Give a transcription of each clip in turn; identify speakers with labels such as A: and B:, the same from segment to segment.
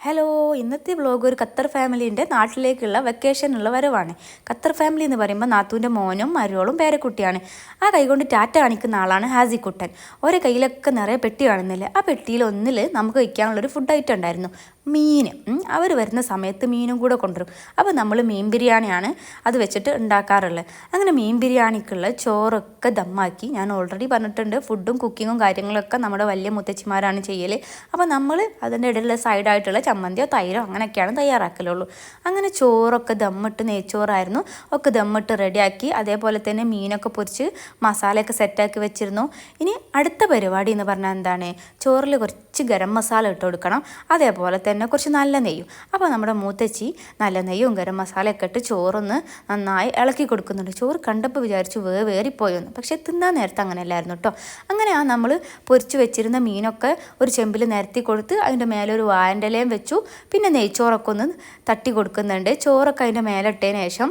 A: Hello ഇന്നത്തെ vlog ഒരു Qatar ഫാമിലിന്റെ നാട്ടിലേക്കുള്ള വെക്കേഷനുള്ള വരവാണ്. ഖത്തർ ഫാമിലി എന്ന് പറയുമ്പോൾ നാത്തൂന്റെ മോനും മരുവളും പേരക്കുട്ടിയാണ്. ആ കൈകൊണ്ട് ടാറ്റ കാണിക്കുന്ന ആളാണ് ഹാസിക്കുട്ടൻ ഓരോ കയ്യിലൊക്കെ നിറയെ പെട്ടി കാണുന്നില്ലേ? ആ പെട്ടിയിൽ ഒന്നിൽ നമുക്ക് വയ്ക്കാനുള്ളൊരു ഫുഡ് ഐറ്റം ഉണ്ടായിരുന്നു. മീൻ. അവർ വരുന്ന സമയത്ത് മീനും കൂടെ കൊണ്ടുവരും. അപ്പോൾ നമ്മൾ മീൻ ബിരിയാണിയാണ് അത് വെച്ചിട്ട് ഉണ്ടാക്കാറുള്ളത്. അങ്ങനെ മീൻ ബിരിയാണിക്കുള്ള ചോറൊക്കെ ദമ്മാക്കി ഞാൻ ഓൾറെഡി പറഞ്ഞിട്ടുണ്ട്. ഫുഡും കുക്കിങ്ങും കാര്യങ്ങളൊക്കെ നമ്മുടെ വലിയ മുത്തച്ഛിമാരാണ് ചെയ്യൽ അപ്പോൾ നമ്മൾ അതിന്റെ ഇടയിലുള്ള സൈഡായിട്ടുള്ള ചമ്മന്തിയോ തൈരോ അങ്ങനെയൊക്കെയാണ് തയ്യാറാക്കലുള്ളൂ. അങ്ങനെ ചോറൊക്കെ ദമ്മിട്ട് നെയ്ച്ചോറായിരുന്നു. ഒക്കെ ദമ്മിട്ട് റെഡിയാക്കി അതേപോലെ തന്നെ മീനൊക്കെ പൊരിച്ച് മസാലയൊക്കെ സെറ്റാക്കി വെച്ചിരുന്നു. ഇനി അടുത്ത പരിപാടി എന്ന് പറഞ്ഞാൽ എന്താണ്? ചോറിൽ കുറച്ച് ഗരം മസാല ഇട്ട് കൊടുക്കണം. അതേപോലെ തന്നെ കുറച്ച് നല്ല നെയ്യും. അപ്പോൾ നമ്മുടെ മൂത്തച്ചി നല്ല നെയ്യും ഗരം മസാലയൊക്കെ ഇട്ട് ചോറൊന്ന് നന്നായി ഇളക്കി കൊടുക്കുന്നുണ്ട്. ചോറ് കണ്ടപ്പോൾ വിചാരിച്ചു വേ വേറിപ്പോയെന്ന്. പക്ഷേ തിന്നാൻ നേരത്തെ അങ്ങനെയല്ലായിരുന്നു കേട്ടോ അങ്ങനെ ആ നമ്മൾ പൊരിച്ച് വെച്ചിരുന്ന മീനൊക്കെ ഒരു ചെമ്പിൽ നിരത്തി കൊടുത്ത് അതിന്റെ മേലെ ഒരു വായന്റെ ഇലയും വെച്ചു. പിന്നെ നെയ്ച്ചോറൊക്കെ ഒന്ന് തട്ടി കൊടുക്കുന്നുണ്ട്. ചോറൊക്കെ അതിന്റെ മേലിട്ടതിന് ശേഷം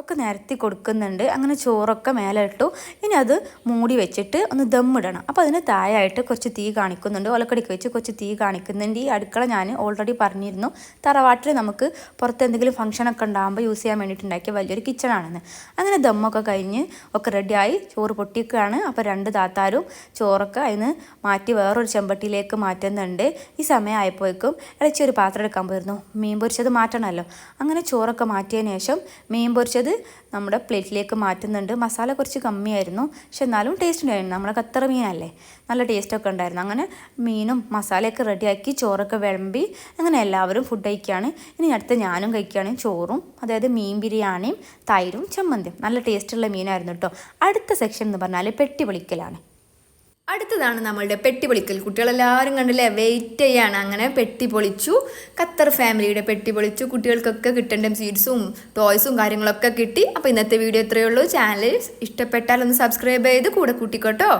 A: ഒക്കെ നിരത്തി കൊടുക്കുന്നുണ്ട്. അങ്ങനെ ചോറൊക്കെ മേലെ ഇട്ടു. ഇനി അത് മൂടി വെച്ചിട്ട് ഒന്ന് ദമ്മിടണം അപ്പോൾ അതിന് താഴായിട്ട് കുറച്ച് തീ കാണിക്കുന്നുണ്ട്. ഒലക്കടിക്ക് വെച്ച് കുറച്ച് തീ കാണിക്കുന്നുണ്ട്. ഈ അടുക്കള ഞാൻ ഓൾറെഡി പറഞ്ഞിരുന്നു. തറവാട്ടിൽ നമുക്ക് പുറത്ത് എന്തെങ്കിലും ഫംഗ്ഷനൊക്കെ ഉണ്ടാകുമ്പോൾ യൂസ് ചെയ്യാൻ വേണ്ടിയിട്ടുണ്ടാക്കിയ വലിയൊരു കിച്ചണാണെന്ന് അങ്ങനെ ദമ്മൊക്കെ കഴിഞ്ഞ് ഒക്കെ റെഡിയായി ചോറ് പൊട്ടിക്കുകയാണ് അപ്പോൾ രണ്ട് താത്താരും ചോറൊക്കെ അതിന് മാറ്റി വേറൊരു ചെമ്പട്ടിയിലേക്ക് മാറ്റുന്നുണ്ട്. ഈ സമയമായപ്പോഴേക്കും ഇളച്ചി പാത്രം എടുക്കാൻ പോയിരുന്നു. മീൻ പൊരിച്ചത് മാറ്റണമല്ലോ. അങ്ങനെ ചോറൊക്കെ മാറ്റിയതിന് ശേഷം മീൻ പൊരിച്ചത് നമ്മുടെ പ്ലേറ്റിലേക്ക് മാറ്റുന്നുണ്ട്. മസാല കുറച്ച് കമ്മിയായിരുന്നു. പക്ഷെ എന്നാലും ടേസ്റ്റ് ഉണ്ടായിരുന്നു. നമ്മുടെ കത്തറ മീനല്ലേ? നല്ല ടേസ്റ്റൊക്കെ ഉണ്ടായിരുന്നു. അങ്ങനെ മീനും മസാലയൊക്കെ റെഡിയാക്കി ചോറൊക്കെ വിളമ്പി അങ്ങനെ എല്ലാവരും ഫുഡ് കഴിക്കുകയാണ്. ഇനി അടുത്ത ഞാനും കഴിക്കുകയാണ് ചോറും അതായത് മീൻ ബിരിയാണിയും തൈരും ചമ്മന്തിയും. നല്ല ടേസ്റ്റുള്ള മീനായിരുന്നു കേട്ടോ അടുത്ത സെക്ഷൻ എന്ന് പറഞ്ഞാൽ പെട്ടി പൊളിക്കലാണ്.
B: അടുത്തതാണ് നമ്മളുടെ പെട്ടി പൊളിക്കൽ കുട്ടികളെല്ലാവരും കണ്ടില്ലേ? വെയിറ്റ് ചെയ്യാണ്. അങ്ങനെ പെട്ടി പൊളിച്ചു ഖത്തർ ഫാമിലിയുടെ പെട്ടി പൊളിച്ചു കുട്ടികൾക്കൊക്കെ കിട്ടേണ്ട സ്വീറ്റ്സും ടോയ്സും കാര്യങ്ങളൊക്കെ കിട്ടി. അപ്പോൾ ഇന്നത്തെ വീഡിയോ ഇത്രയേ ഉള്ളൂ. ചാനൽ ഇഷ്ടപ്പെട്ടാൽ ഒന്ന് സബ്സ്ക്രൈബ് ചെയ്ത് കൂടെ കൂട്ടിക്കോട്ടോ.